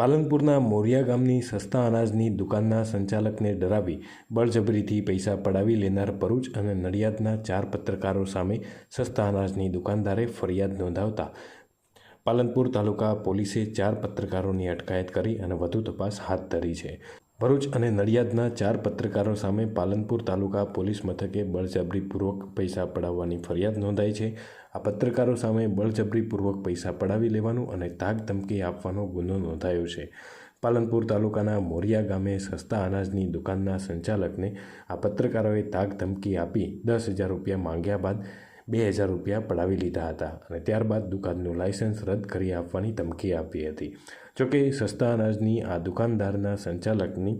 પાલનપુરના મોરિયા ગામની સસ્તા અનાજની દુકાનના સંચાલકને ડરાવી બળજબરીથી પૈસા પડાવી લેનાર ભરૂચ અને નડિયાદના ચાર પત્રકારો સામે સસ્તા અનાજની દુકાનદારે ફરિયાદ નોંધાવતા પાલનપુર તાલુકા પોલીસે ચાર પત્રકારોની અટકાયત કરી અને વધુ તપાસ હાથ ધરી છે. ભરૂચ અને નડિયાદના ચાર પત્રકારો સામે પાલનપુર તાલુકા પોલીસ મથકે બળજબરીપૂર્વક પૈસા પડાવવાની ફરિયાદ નોંધાઈ છે. આ પત્રકારો સામે બળજબરીપૂર્વક પૈસા પડાવી લેવાનું અને તાક ધમકી આપવાનો ગુનો નોંધાયો છે. પાલનપુર તાલુકાના મોરિયા ગામે સસ્તા અનાજની દુકાનના સંચાલકને આ પત્રકારોએ તાક ધમકી આપી દસ હજાર રૂપિયા માંગ્યા બાદ બે હજાર રૂપિયા પડાવી લીધા હતા અને ત્યારબાદ દુકાનનું લાયસન્સ રદ કરી આપવાની ધમકી આપી હતી. જોકે સસ્તા અનાજની આ દુકાનદારના સંચાલકની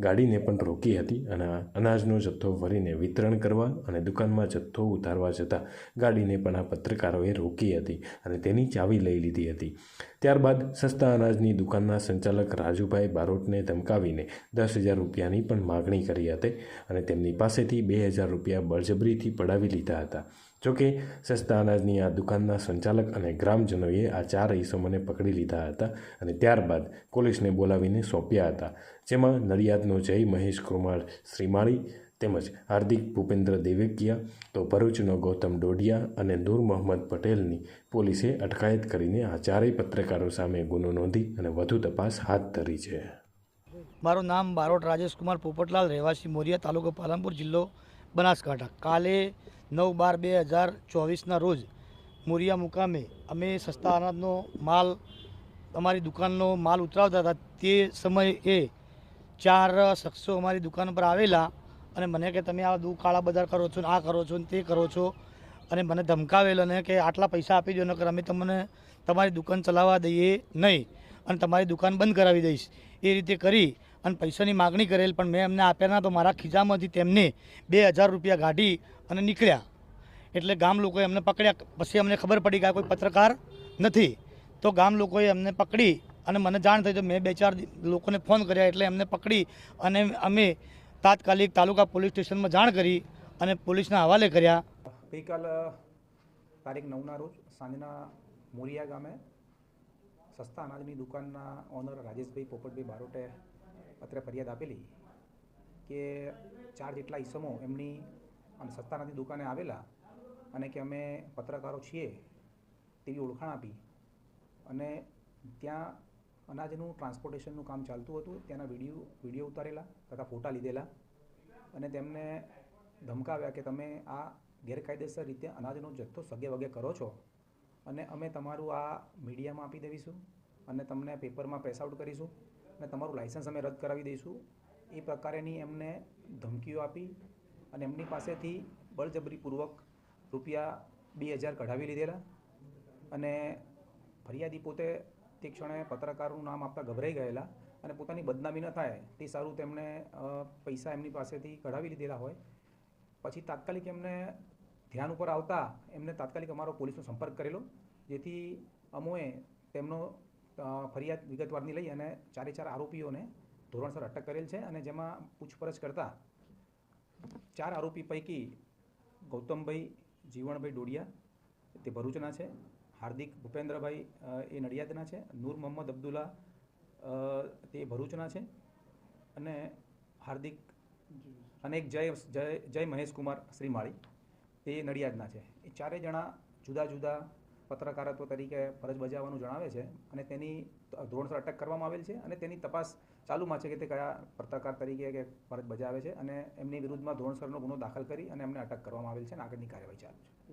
ગાડીને પણ રોકી હતી અને અનાજનો જથ્થો ભરીને વિતરણ કરવા અને દુકાનમાં જથ્થો ઉતારવા જતાં ગાડીને પણ આ પત્રકારોએ રોકી હતી અને તેની ચાવી લઈ લીધી હતી. ત્યારબાદ સસ્તા અનાજની દુકાનના સંચાલક રાજુભાઈ બારોટને ધમકાવીને દસ હજાર રૂપિયાની પણ માગણી કરી હતી અને તેમની પાસેથી બે હજાર રૂપિયા બળજબરીથી પડાવી લીધા હતા. જોકે સસ્તા અનાજની આ દુકાનના સંચાલક અને ગ્રામજનોએ આ ચાર ઈસમોને પકડી લીધા હતા અને ત્યારબાદ પોલીસને બોલાવીને સોંપ્યા હતા. જેમાં નડિયાદનો જય મહેશ કુમાર શ્રીમાળી તેમજ હાર્દિક ભૂપેન્દ્ર દેવેકિયા, તો ભરૂચનો ગૌતમ ડોડિયા અને નૂર મોહમ્મદ પટેલની પોલીસે અટકાયત કરીને આ ચારેય પત્રકારો સામે ગુનો નોંધી અને વધુ તપાસ હાથ ધરી છે. મારું નામ બારોટ રાજેશકુમાર પોપટલાલ, રહેવાસી મોરિયા તાલુકો પાલનપુર જિલ્લો બનાસકાંઠા. કાલે નવ બાર બે હજાર ચોવીસના રોજ મોરિયા મુકામે અમે સસ્તા અનાજનો માલ, અમારી દુકાનનો માલ ઉતરાવતા હતા. તે સમયે ચાર શખ્સો અમારી દુકાન પર આવેલા અને મને કે, તમે આ દુ કાળા બજાર કરો છો ને આ કરો છો ને તે કરો છો. અને મને ધમકાવેલો ને કે, આટલા પૈસા આપી દો, નકર અમે તમને તમારી દુકાન ચલાવવા દઈએ નહીં અને તમારી દુકાન બંધ કરાવી દઈશ. એ રીતે કરી અને પૈસાની માગણી કરેલ, પણ મેં એમને આપ્યા ના તો મારા ખીચામાંથી તેમને બે હજાર રૂપિયા કાઢી અને નીકળ્યા. એટલે ગામ લોકોએ અમને પકડ્યા. પછી અમને ખબર પડી કે આ કોઈ પત્રકાર નથી. તો ગામ લોકોએ અમને પકડી અને મને જાણ થઈ તો મેં બે ચાર લોકોને ફોન કર્યા એટલે એમને પકડી અને અમે તાત્કાલિક તાલુકા પોલીસ સ્ટેશનમાં જાણ કરી અને પોલીસના હવાલે કર્યા. ગઈકાલ તારીખ નવના રોજ સાંજના મોરિયા ગામે સસ્તા અનાજની દુકાનના ઓનર રાજેશભાઈ પોપટભાઈ બારોટે પત્રે ફરિયાદ આપેલી કે ચાર જેટલા ઈસમો એમની અને સત્તાનાથી દુકાને આવેલા અને કે અમે પત્રકારો છીએ તેવી ઓળખાણ આપી. અને ત્યાં અનાજનું ટ્રાન્સપોર્ટેશનનું કામ ચાલતું હતું, ત્યાંના વીડિયો વીડિયો ઉતારેલા તથા ફોટા લીધેલા. અને તેમને ધમકાવ્યા કે તમે આ ગેરકાયદેસર રીતે અનાજનો જથ્થો સગે વગે કરો છો અને અમે તમારું આ મીડિયામાં આપી દેવીશું અને તમને પેપરમાં પ્રેસ આઉટ કરીશું. અને તમારું લાઇસન્સ અમે રદ કરાવી દઈશું. એ પ્રકારેની એમને ધમકીઓ આપી અને એમની પાસેથી બળજબરીપૂર્વક રૂપિયા બે હજાર કઢાવી લીધેલા અને ફરિયાદી પોતે તે ક્ષણે પત્રકારનું નામ આપતા ગભરાઈ ગયેલા અને પોતાની બદનામી ન થાય તે સારું તેમણે પૈસા એમની પાસેથી કઢાવી લીધેલા હોય. પછી તાત્કાલિક એમને ધ્યાન ઉપર આવતા એમને તાત્કાલિક અમારો પોલીસનો સંપર્ક કરેલો, જેથી અમોએ તેમનો ફરિયાદ વિગતવારની લઈ અને ચારે ચાર આરોપીઓને ધોરણસર અટક કરેલ છે અને જેમાં પૂછપરછ કરતા ચાર આરોપી પૈકી ગૌતમભાઈ, જીવણભાઈ ડોડિયા તે ભરૂચના છે, હાર્દિક ભૂપેન્દ્રભાઈ એ નડિયાદના છે, નૂર મોહમ્મદ અબ્દુલ્લા તે ભરૂચના છે અને હાર્દિક અને એક જય જય જય મહેશ કુમાર શ્રીમાળી તે નડિયાદના છે. એ ચારેય જણા જુદા જુદા પત્રકારત્વ તરીકે ફરજ બજાવવાનું જણાવે છે અને તેની ધોરણસર અટક કરવામાં આવેલ છે અને તેની તપાસ ચાલુમાં છે કે તે કયા પત્રકાર તરીકે કે ફરજ બજાવે છે અને એમની વિરુદ્ધમાં ધોરણસરનો ગુનો દાખલ કરી અને એમને અટક કરવામાં આવેલ છે અને આગળની કાર્યવાહી ચાલુ છે.